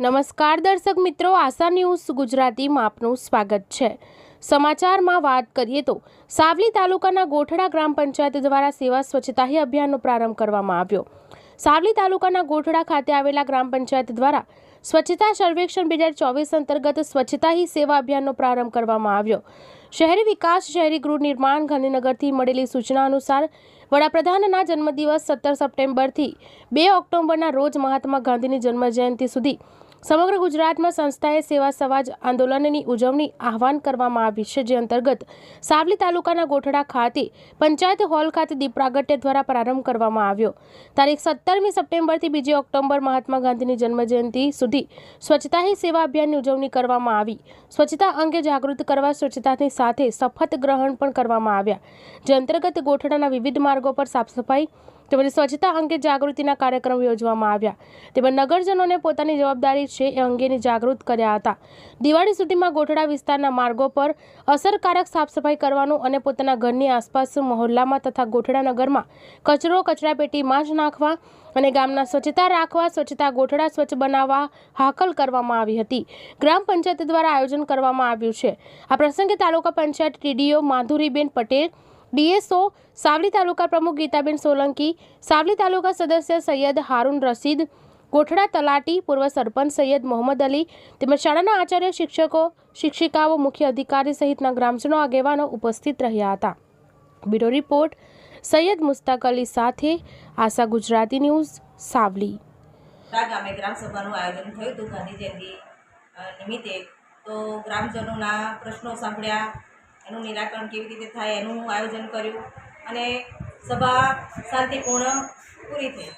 નમસ્કાર દર્શક મિત્રો, આશા ન્યૂઝ ગુજરાતીમાં આપનું સ્વાગત છે. સમાચારમાં વાત કરીએ તો, સાવલી તાલુકાના ગોઠડા ગ્રામ પંચાયત દ્વારા સેવા સ્વચ્છતા હી અભિયાનનો પ્રારંભ કરવામાં આવ્યો. સાવલી તાલુકાના ગોઠડા ખાતે આવેલા ગ્રામ પંચાયત દ્વારા સ્વચ્છતા સર્વેક્ષણ બે હજાર ચોવીસ અંતર્ગત સ્વચ્છતા હી સેવા અભિયાનનો પ્રારંભ કરવામાં આવ્યો. શહેરી વિકાસ, શહેરી ગૃહ નિર્માણ, ગાંધીનગરથી મળેલી સૂચના અનુસાર વડાપ્રધાનના જન્મદિવસ સત્તર સપ્ટેમ્બરથી બે ઓક્ટોબરના રોજ મહાત્મા ગાંધીની જન્મજયંતિ સુધી સમગ્ર ગુજરાતમાં સંસ્થાએ સેવા સમાજ આંદોલનની ઉજવણી આહવાન કરવામાં આવી છે, જે અંતર્ગત સાવલી તાલુકાના ગોઠડા ખાતે પંચાયત હોલ ખાતે દીપ પ્રાગટ્ય દ્વારા પ્રારંભ કરવામાં આવ્યો. તારીખ સત્તરમી સપ્ટેમ્બરથી બીજી ઓક્ટોબર મહાત્મા ગાંધીની જન્મજયંતિ સુધી સ્વચ્છતા હી સેવા અભિયાનની ઉજવણી કરવામાં આવી. સ્વચ્છતા અંગે જાગૃત કરવા સ્વચ્છતાની સાથે શપથ ગ્રહણ પણ કરવામાં આવ્યા. જે અંતર્ગત ગોઠડાના વિવિધ માર્ગો પર સાફ સફાઈ તેમજ સ્વચ્છતા અંગે જાગૃતિના કાર્યક્રમ યોજવામાં આવ્યા. તેમજ નગરજનોને પોતાની જવાબદારી છે એ અંગેની જાગૃત કર્યા હતા. દિવાળી સુધીમાં ગોઠડા વિસ્તારના માર્ગો પર અસરકારક સાફ સફાઈ કરવાનું અને પોતાના ઘરની આસપાસ મહોલ્લામાં તથા ગોઠડા નગરમાં કચરો કચરાપેટીમાં જ નાખવા અને ગામના સ્વચ્છતા રાખવા, સ્વચ્છતા ગોઠડા સ્વચ્છ બનાવવા હાકલ કરવામાં આવી હતી. ગ્રામ પંચાયત દ્વારા આયોજન કરવામાં આવ્યું છે. આ પ્રસંગે તાલુકા પંચાયત ટીડીઓ માધુરીબેન પટેલ ડીએસઓ સાવલી તાલુકા પ્રમુખ ગીતાબેન સોલંકી, સાવલી તાલુકા સદસ્ય સૈયદ હારૂન રશીદ, ગોઠડા તલાટી પૂર્વ સરપંચ સૈયદ મોહમ્મદ અલી તેમજ શાળાના આચાર્ય શિક્ષકો, શિક્ષિકાઓ, મુખ્ય અધિકારી સહિતના ગ્રામજનો આગેવાનો ઉપસ્થિત રહ્યા હતા. બ્યુરો રિપોર્ટ, સૈયદ મુસ્તાક અલી સાથે આશા ગુજરાતી ન્યૂઝ, સાવલી. ગામે ગ્રામસભાનું આયોજન થયું હતું ગાંધી જયંતિ નિમિત્તે. તો ગ્રામજનોના પ્રશ્નો સાંભળ્યા. એનું નિરાકરણ કેવી રીતે થાય એનું આયોજન કર્યું અને સભા શાંતિપૂર્ણ પૂરી થઈ.